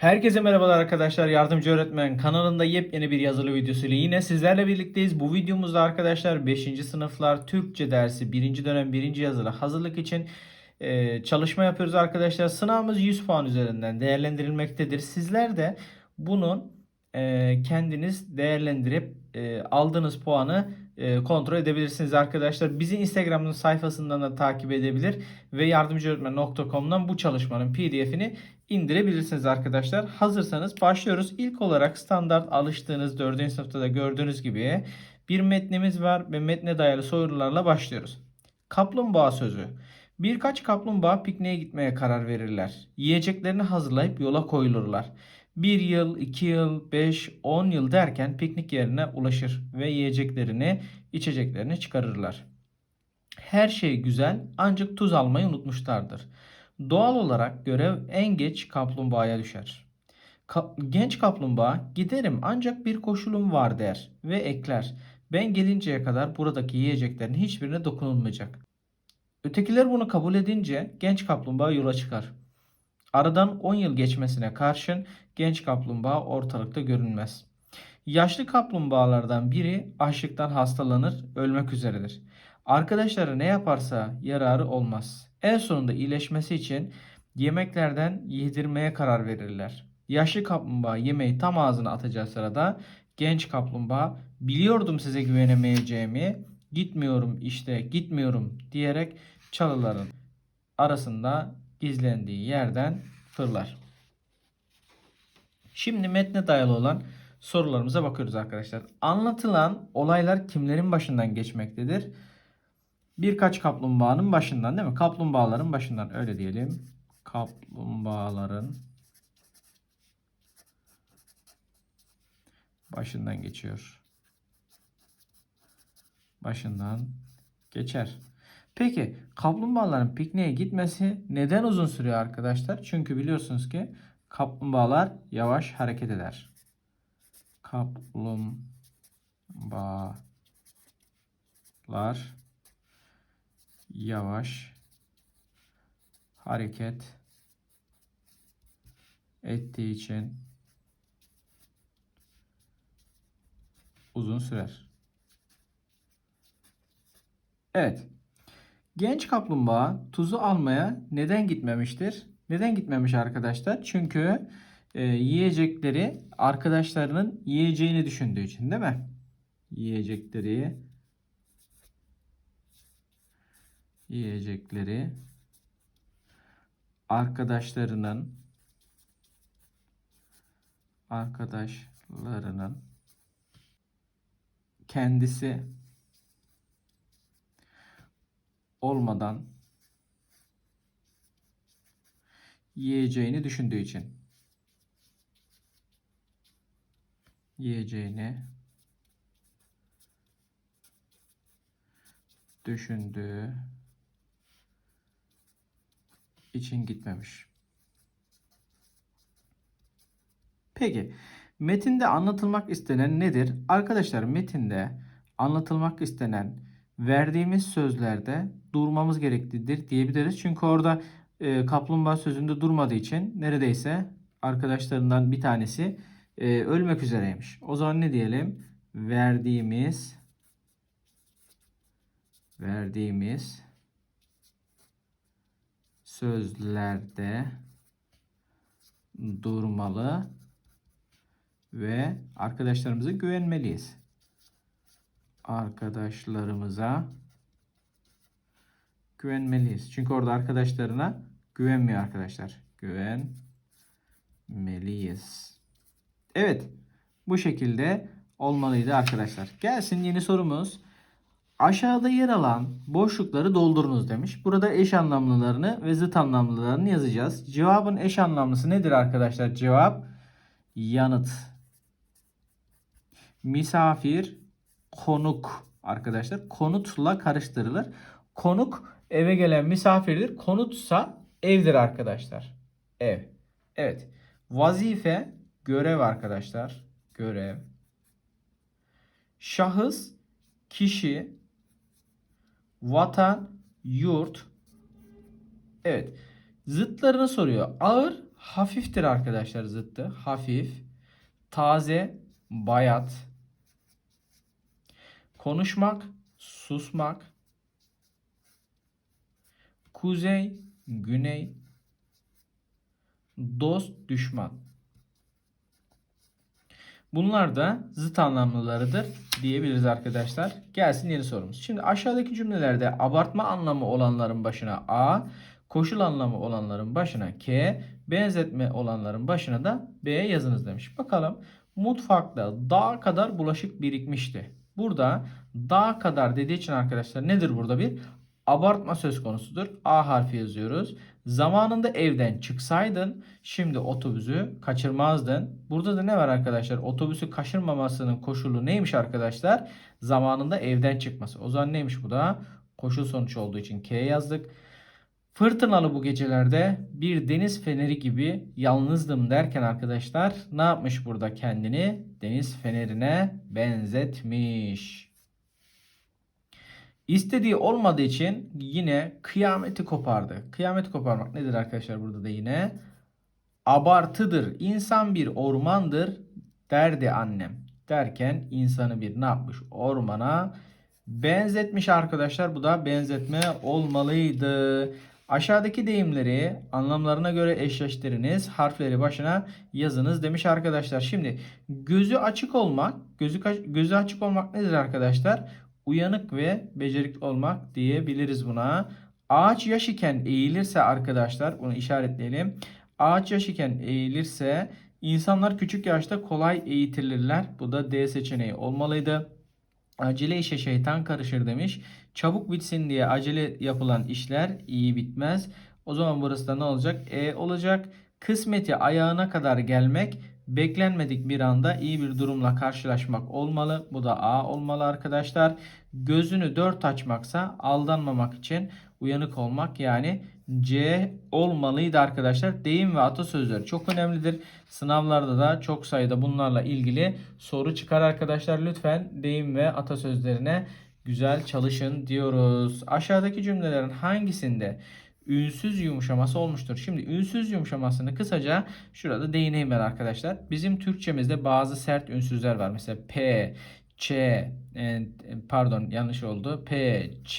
Herkese merhabalar arkadaşlar. Yardımcı Öğretmen kanalında yepyeni bir yazılı videosuyla yine sizlerle birlikteyiz. Bu videomuzda arkadaşlar 5. sınıflar Türkçe dersi 1. dönem 1. yazılı hazırlık için e, çalışma yapıyoruz arkadaşlar. Sınavımız 100 puan üzerinden değerlendirilmektedir. Sizler de bunun e, kendiniz değerlendirip e, aldığınız puanı kontrol edebilirsiniz arkadaşlar. Bizi Instagram'ın sayfasından da takip edebilir ve yardımcıöğretmen.com'dan bu çalışmanın pdf'ini indirebilirsiniz arkadaşlar. Hazırsanız başlıyoruz. İlk olarak standart alıştığınız 4. sınıfta da gördüğünüz gibi bir metnimiz var ve metne dayalı sorularla başlıyoruz. Kaplumbağa sözü. Birkaç kaplumbağa pikniğe gitmeye karar verirler. Yiyeceklerini hazırlayıp yola koyulurlar. Bir yıl, iki yıl, beş, on yıl derken piknik yerine ulaşır ve yiyeceklerini, içeceklerini çıkarırlar. Her şey güzel ancak tuz almayı unutmuşlardır. Doğal olarak görev en geç kaplumbağaya düşer. Ka- genç kaplumbağa giderim ancak bir koşulum var der ve ekler. Ben gelinceye kadar buradaki yiyeceklerin hiçbirine dokunulmayacak. Ötekiler bunu kabul edince genç kaplumbağa yola çıkar. Aradan 10 yıl geçmesine karşın genç kaplumbağa ortalıkta görünmez. Yaşlı kaplumbağalardan biri açlıktan hastalanır, ölmek üzeredir. Arkadaşları ne yaparsa yararı olmaz. En sonunda iyileşmesi için yemeklerden yedirmeye karar verirler. Yaşlı kaplumbağa yemeği tam ağzına atacağı sırada genç kaplumbağa biliyordum size güvenemeyeceğimi, gitmiyorum işte gitmiyorum diyerek çalıların arasında gizlendiği yerden fırlar. Şimdi metne dayalı olan sorularımıza bakıyoruz arkadaşlar. Anlatılan olaylar kimlerin başından geçmektedir? Birkaç kaplumbağanın başından değil mi? Kaplumbağaların başından öyle diyelim. Kaplumbağaların başından geçiyor. Başından geçer. Peki kaplumbağaların pikniğe gitmesi neden uzun sürüyor arkadaşlar? Çünkü biliyorsunuz ki kaplumbağalar yavaş hareket eder. Kaplumbağalar yavaş hareket ettiği için uzun sürer. Evet. Genç kaplumbağa tuzu almaya neden gitmemiştir? Neden gitmemiş arkadaşlar? Çünkü e, yiyecekleri arkadaşlarının yiyeceğini düşündüğü için değil mi? Yiyecekleri yiyecekleri arkadaşlarının arkadaşlarının kendisi olmadan yiyeceğini düşündüğü için yiyeceğini düşündüğü için gitmemiş. Peki metinde anlatılmak istenen nedir? Arkadaşlar metinde anlatılmak istenen verdiğimiz sözlerde durmamız gereklidir diyebiliriz. Çünkü orada e, kaplumbağa sözünde durmadığı için neredeyse arkadaşlarından bir tanesi e, ölmek üzereymiş. O zaman ne diyelim? Verdiğimiz verdiğimiz sözlerde durmalı ve arkadaşlarımıza güvenmeliyiz. Arkadaşlarımıza güvenmeliyiz. Çünkü orada arkadaşlarına güvenmiyor arkadaşlar. Güvenmeliyiz. Evet. Bu şekilde olmalıydı arkadaşlar. Gelsin yeni sorumuz. Aşağıda yer alan boşlukları doldurunuz demiş. Burada eş anlamlılarını ve zıt anlamlılarını yazacağız. Cevabın eş anlamlısı nedir arkadaşlar? Cevap yanıt. Misafir, konuk arkadaşlar. Konutla karıştırılır. Konuk eve gelen misafirdir. Konutsa evdir arkadaşlar. Ev. Evet. Vazife, görev arkadaşlar. Görev. Şahıs, kişi, vatan, yurt. Evet. Zıtlarını soruyor. Ağır, Hafiftir arkadaşlar zıttı. Hafif. Taze, bayat. Konuşmak, susmak. Kuzey, güney. Dost, düşman. Bunlar da zıt anlamlılarıdır diyebiliriz arkadaşlar. Gelsin yeni sorumuz. Şimdi aşağıdaki cümlelerde abartma anlamı olanların başına A, koşul anlamı olanların başına K, benzetme olanların başına da B yazınız demiş. Bakalım mutfakta dağ kadar bulaşık birikmişti. Burada dağ kadar dediği için arkadaşlar nedir burada bir? Abartma söz konusudur. A harfi yazıyoruz. Zamanında evden çıksaydın şimdi otobüsü kaçırmazdın. Burada da ne var arkadaşlar? Otobüsü kaçırmamasının koşulu neymiş arkadaşlar? Zamanında evden çıkması. O zaman neymiş bu da? Koşul sonuç olduğu için K yazdık. Fırtınalı bu gecelerde bir deniz feneri gibi yalnızdım derken arkadaşlar ne yapmış burada kendini? Deniz fenerine benzetmiş. İstediği olmadığı için yine kıyameti kopardı. Kıyameti koparmak nedir arkadaşlar burada da yine? Abartıdır. İnsan bir ormandır derdi annem. Derken insanı bir ne yapmış? Ormana benzetmiş arkadaşlar. Bu da benzetme olmalıydı. Aşağıdaki deyimleri anlamlarına göre eşleştiriniz. Harfleri başına yazınız demiş arkadaşlar. Şimdi gözü açık olmak, gözü gözü açık olmak nedir arkadaşlar? Uyanık ve becerikli olmak diyebiliriz buna. Ağaç yaş iken eğilirse arkadaşlar bunu işaretleyelim. Ağaç yaş iken eğilirse insanlar küçük yaşta kolay eğitilirler. Bu da D seçeneği olmalıydı. Acele işe şeytan karışır demiş. Çabuk bitsin diye acele yapılan işler iyi bitmez. O zaman burası da ne olacak? E olacak. Kısmeti ayağına kadar gelmek beklenmedik bir anda iyi bir durumla karşılaşmak olmalı. Bu da A olmalı arkadaşlar. Gözünü dört açmaksa aldanmamak için uyanık olmak yani C olmalıydı arkadaşlar. Deyim ve atasözleri çok önemlidir. Sınavlarda da çok sayıda bunlarla ilgili soru çıkar arkadaşlar. Lütfen deyim ve atasözlerine güzel çalışın diyoruz. Aşağıdaki cümlelerin hangisinde ünsüz yumuşaması olmuştur. Şimdi ünsüz yumuşamasını kısaca şurada değineyim ben arkadaşlar. Bizim Türkçemizde bazı sert ünsüzler var. Mesela P, Ç, e, pardon yanlış oldu. P, Ç,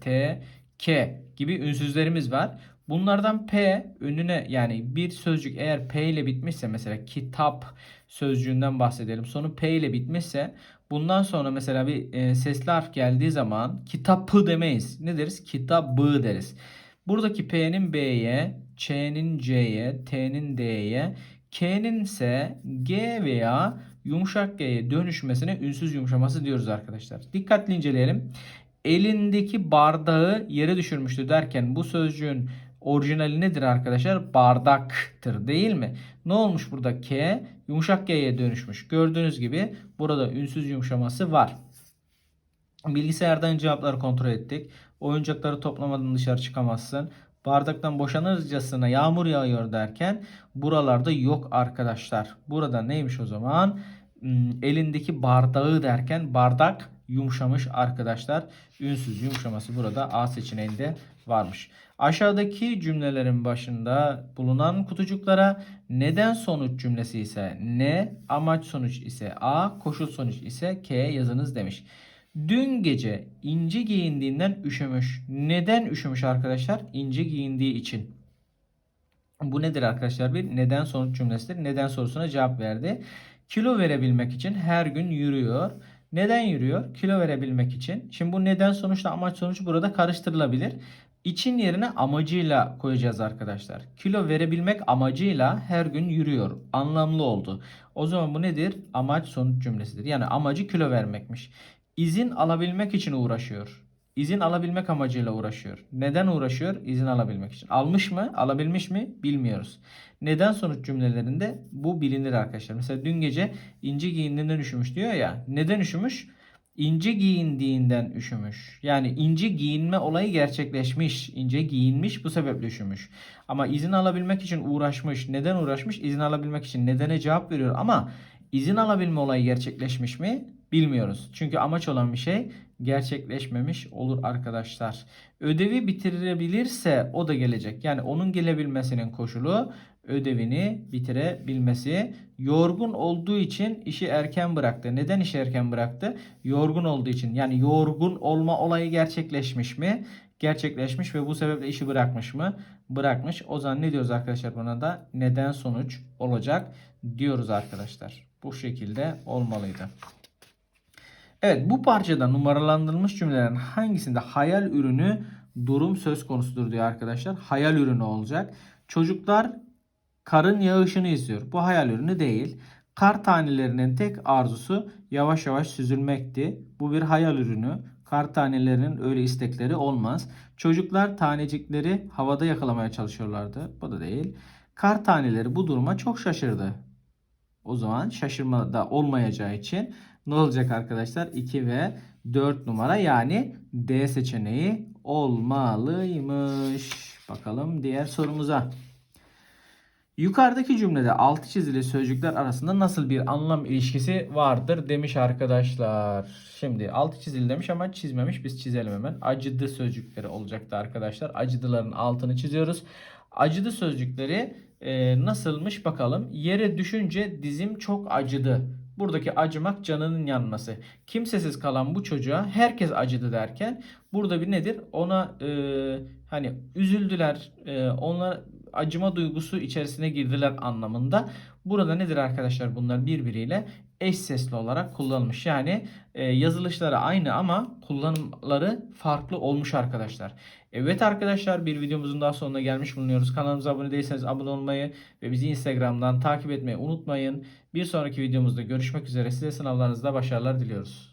T, K gibi ünsüzlerimiz var. Bunlardan P önüne yani bir sözcük eğer P ile bitmişse mesela kitap sözcüğünden bahsedelim. Sonu P ile bitmişse bundan sonra mesela bir e, sesli harf geldiği zaman kitapı demeyiz. Ne deriz? Kitabı deriz. Buradaki P'nin B'ye, Ç'nin C'ye, T'nin D'ye, K'nin ise G veya yumuşak G'ye dönüşmesine ünsüz yumuşaması diyoruz arkadaşlar. Dikkatli inceleyelim. Elindeki bardağı yere düşürmüştü derken bu sözcüğün orijinali nedir arkadaşlar? Bardaktır değil mi? Ne olmuş burada? K yumuşak G'ye dönüşmüş. Gördüğünüz gibi burada ünsüz yumuşaması var. Bilgisayardan cevapları kontrol ettik. Oyuncakları toplamadan dışarı çıkamazsın. Bardaktan boşanırcasına yağmur yağıyor derken buralarda yok arkadaşlar. Burada neymiş o zaman? Hmm, elindeki bardağı derken bardak yumuşamış arkadaşlar. Ünsüz yumuşaması burada A seçeneğinde varmış. Aşağıdaki cümlelerin başında bulunan kutucuklara neden sonuç cümlesi ise ne, amaç sonuç ise A, koşul sonuç ise K yazınız demiş. Dün gece ince giyindiğinden üşümüş. Neden üşümüş arkadaşlar? İnce giyindiği için. Bu nedir arkadaşlar? Bir neden sonuç cümlesidir. Neden sorusuna cevap verdi. Kilo verebilmek için her gün yürüyor. Neden yürüyor? Kilo verebilmek için. Şimdi bu neden sonuçla amaç sonuç burada karıştırılabilir. İçin yerine amacıyla koyacağız arkadaşlar. Kilo verebilmek amacıyla her gün yürüyor. Anlamlı oldu. O zaman bu nedir? Amaç sonuç cümlesidir. Yani amacı kilo vermekmiş. İzin alabilmek için uğraşıyor. İzin alabilmek amacıyla uğraşıyor. Neden uğraşıyor? İzin alabilmek için. Almış mı? Alabilmiş mi? Bilmiyoruz. Neden sonuç cümlelerinde bu bilinir arkadaşlar. Mesela dün gece ince giyindiğinden üşümüş diyor ya. Neden üşümüş? İnce giyindiğinden üşümüş. Yani ince giyinme olayı gerçekleşmiş. İnce giyinmiş bu sebeple üşümüş. Ama izin alabilmek için uğraşmış. Neden uğraşmış? İzin alabilmek için. Nedene cevap veriyor ama izin alabilme olayı gerçekleşmiş mi? Bilmiyoruz. Çünkü amaç olan bir şey gerçekleşmemiş olur arkadaşlar. Ödevi bitirebilirse o da gelecek. Yani onun gelebilmesinin koşulu ödevini bitirebilmesi. Yorgun olduğu için işi erken bıraktı. Neden işi erken bıraktı? Yorgun olduğu için. Yani yorgun olma olayı gerçekleşmiş mi? Gerçekleşmiş ve bu sebeple işi bırakmış mı? Bırakmış. O zaman ne diyoruz arkadaşlar buna da? Neden sonuç olacak diyoruz arkadaşlar. Bu şekilde olmalıydı. Evet bu parçada numaralandırılmış cümlelerin hangisinde hayal ürünü durum söz konusudur diyor arkadaşlar. Hayal ürünü olacak. Çocuklar karın yağışını izliyor. Bu hayal ürünü değil. Kar tanelerinin tek arzusu yavaş yavaş süzülmekti. Bu bir hayal ürünü. Kar tanelerinin öyle istekleri olmaz. Çocuklar tanecikleri havada yakalamaya çalışıyorlardı. Bu da değil. Kar taneleri bu duruma çok şaşırdı. O zaman şaşırma da olmayacağı için ne olacak arkadaşlar? 2 ve 4 numara yani D seçeneği olmalıymış. Bakalım diğer sorumuza. Yukarıdaki cümlede altı çizili sözcükler arasında nasıl bir anlam ilişkisi vardır demiş arkadaşlar. Şimdi altı çizili demiş ama çizmemiş. Biz çizelim hemen. Acıdı sözcükleri olacaktı arkadaşlar. Acıdıların altını çiziyoruz. Acıdı sözcükleri e, nasılmış bakalım. Yere düşünce dizim çok acıdı. Buradaki acımak canının yanması. Kimsesiz kalan bu çocuğa herkes acıdı derken burada bir nedir? Ona e, hani üzüldüler. E, ona acıma duygusu içerisine girdiler anlamında. Burada nedir arkadaşlar bunlar birbiriyle eş sesli olarak kullanılmış. Yani e, yazılışları aynı ama kullanımları farklı olmuş arkadaşlar. Evet arkadaşlar bir videomuzun daha sonuna gelmiş bulunuyoruz. Kanalımıza abone değilseniz abone olmayı ve bizi Instagram'dan takip etmeyi unutmayın. Bir sonraki videomuzda görüşmek üzere. Size sınavlarınızda başarılar diliyoruz.